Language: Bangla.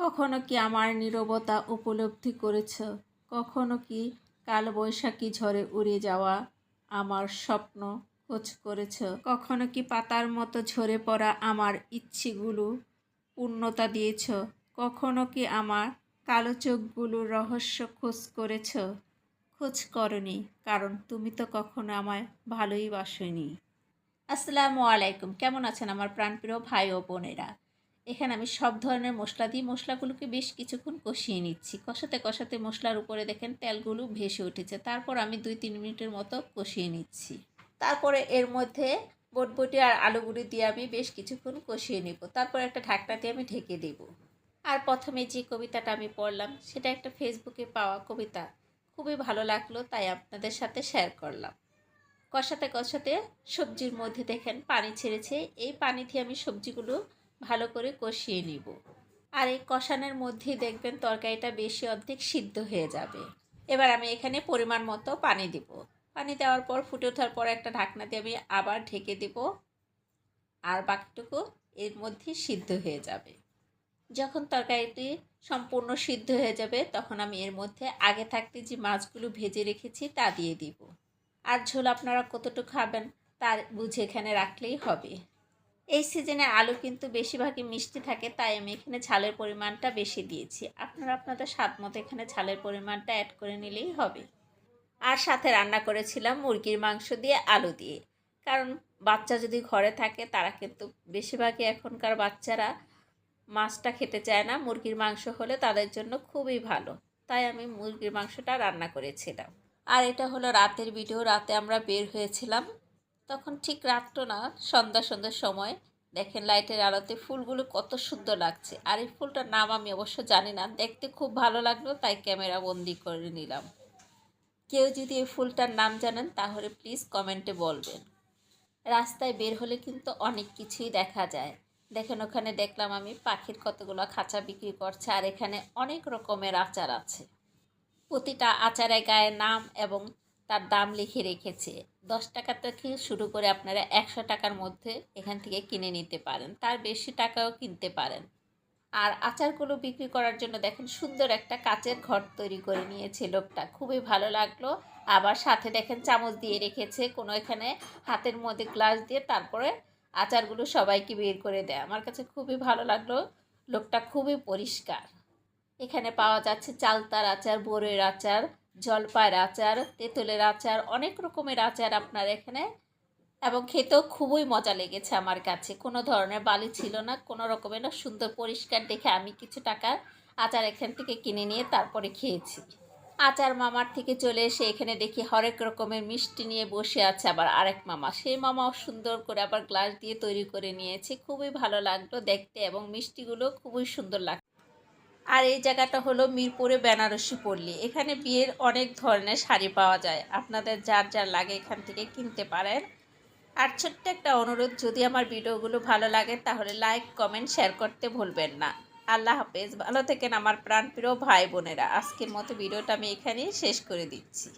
কখনো কি আমার নীরবতা উপলব্ধি করেছ? কখনো কি কালবৈশাখী ঝড়ে উড়ে যাওয়া আমার স্বপ্ন খোঁজ করেছ? কখনো কি পাতার মতো ঝরে পড়া আমার ইচ্ছেগুলো পূর্ণতা দিয়েছ? কখনো কি আমার কালো চোখগুলোর রহস্য খোঁজ করেছ? খোঁজ করনি, কারণ তুমি তো কখনো আমায় ভালোই বাসনি। আসসালামু আলাইকুম, কেমন আছেন আমার প্রাণপ্রিয় ভাই ও বোনেরা? এখানে আমি সব ধরনের মশলা দিয়ে মশলাগুলোকে বেশ কিছুক্ষণ কষিয়ে নিচ্ছি। কষাতে কষাতে মশলার উপরে দেখেন তেলগুলো ভেসে উঠেছে। তারপর আমি দুই তিন মিনিটের মতো কষিয়ে নিচ্ছি। তারপরে এর মধ্যে বটবটি আর আলুগুলি দিয়ে আমি বেশ কিছুক্ষণ কষিয়ে নেব। তারপর একটা ঢাকনা দিয়ে আমি ঢেকে দেব। আর প্রথমে যে কবিতাটা আমি পড়লাম, সেটা একটা ফেসবুকে পাওয়া কবিতা। খুবই ভালো লাগল, তাই আপনাদের সাথে শেয়ার করলাম। কষাতে কষাতে সবজির মধ্যে দেখেন পানি ছেড়েছে। এই পানি দিয়ে আমি সবজিগুলো ভালো করে কষিয়ে নিব। আর এই কষানোর মধ্যেই দেখবেন তরকারিটা বেশি অর্ধেক সিদ্ধ হয়ে যাবে। এবার আমি এখানে পরিমাণ মতো পানি দিব। পানি দেওয়ার পর ফুটে ওঠার পর একটা ঢাকনা দিয়ে আমি আবার ঢেকে দেব। আর বাকিটুকু এর মধ্যে সিদ্ধ হয়ে যাবে। যখন তরকারিটি সম্পূর্ণ সিদ্ধ হয়ে যাবে, তখন আমি এর মধ্যে আগে থাকতে যে মাছগুলো ভেজে রেখেছি তা দিয়ে দিব। আর ঝোল আপনারা কতটুকু খাবেন, তার বুঝে এখানে রাখলেই হবে। এই সিজনে আলু কিন্তু বেশিরভাগই মিষ্টি থাকে, তাই আমি এখানে ঝালের পরিমাণটা বেশি দিয়েছি। আপনারা আপনাদের স্বাদ মতো এখানে ঝালের পরিমাণটা অ্যাড করে নিলেই হবে। আর সাথে রান্না করেছিলাম মুরগির মাংস দিয়ে আলু দিয়ে। কারণ বাচ্চা যদি ঘরে থাকে, তারা কিন্তু বেশিরভাগই এখনকার বাচ্চারা মাছটা খেতে চায় না, মুরগির মাংস হলে তাদের জন্য খুবই ভালো। তাই আমি মুরগির মাংসটা রান্না করেছিলাম। আর এটা হলো রাতের ভিডিও, রাতে আমরা বের হয়েছিলাম তখন ঠিক রাতটা না, সন্ধ্যা সন্ধ্যার সময়। দেখেন লাইটের আলোতে ফুলগুলো কত সুন্দর লাগছে। আর এই ফুলটার নাম আমি অবশ্য জানি না। দেখতে খুব ভালো লাগল, তাই ক্যামেরা বন্দি করে নিলাম। কেউ যদি এই ফুলটার নাম জানেন, তাহলে প্লিজ কমেন্টে বলবেন। রাস্তায় বের হলে কিন্তু অনেক কিছুই দেখা যায়। দেখেন ওখানে দেখলাম আমি পাখির কতগুলো খাঁচা বিক্রি করছে, আর এখানে অনেক রকমের আচার আছে। প্রতিটা আচারের গায়ে নাম এবং তার দাম লিখে রেখেছে। দশ টাকা থেকে শুরু করে আপনারা একশো টাকার মধ্যে এখান থেকে কিনে নিতে পারেন। তার বেশি টাকাও কিনতে পারেন। আর আচারগুলো বিক্রি করার জন্য দেখেন সুন্দর একটা কাচের ঘর তৈরি করে নিয়েছে লোকটা। খুবই ভালো লাগল। আবার সাথে দেখেন চামচ দিয়ে রেখেছে কোনো এখানে হাতের মধ্যে গ্লাস দিয়ে তারপরে আচারগুলো সবাইকে বের করে দেয়। আমার কাছে খুবই ভালো লাগল। লোকটা খুবই পরিষ্কার। এখানে পাওয়া যাচ্ছে চালতার আচার বড়ের আচার। জলপাইয়ের আচার, তেঁতুলের আচার, অনেক রকমের আচার আপনার এখানে। এবং খেতেও খুবই মজা লেগেছে আমার কাছে। কোনো ধরনের বালি ছিল না, কোনো রকমের না। সুন্দর পরিষ্কার দেখে আমি কিছু টাকার আচার এখান থেকে কিনে নিয়ে তারপরে খেয়েছি। আচার মামার থেকে চলে এসে এখানে দেখি হরেক রকমের মিষ্টি নিয়ে বসে আছে আবার আরেক মামা। সেই মামাও সুন্দর করে আবার গ্লাস দিয়ে তৈরি করে নিয়েছে। খুবই ভালো লাগল দেখতে এবং মিষ্টিগুলো খুবই সুন্দর লাগতো আর এই জায়গাটা হলো মিরপুরে বেনারসি পল্লী। এখানে বিয়ের অনেক ধরনের শাড়ি পাওয়া যায়। আপনাদের যার যার লাগে এখান থেকে কিনতে পারেন। আর ছোট্ট একটা অনুরোধ, যদি আমার ভিডিওগুলো ভালো লাগে তাহলে লাইক, কমেন্ট, শেয়ার করতে ভুলবেন না। আল্লাহ হাফেজ। ভালো থেকেন আমার প্রাণপ্রিয় ভাই বোনেরা। আজকের মতো ভিডিওটা আমি এখানেই শেষ করে দিচ্ছি।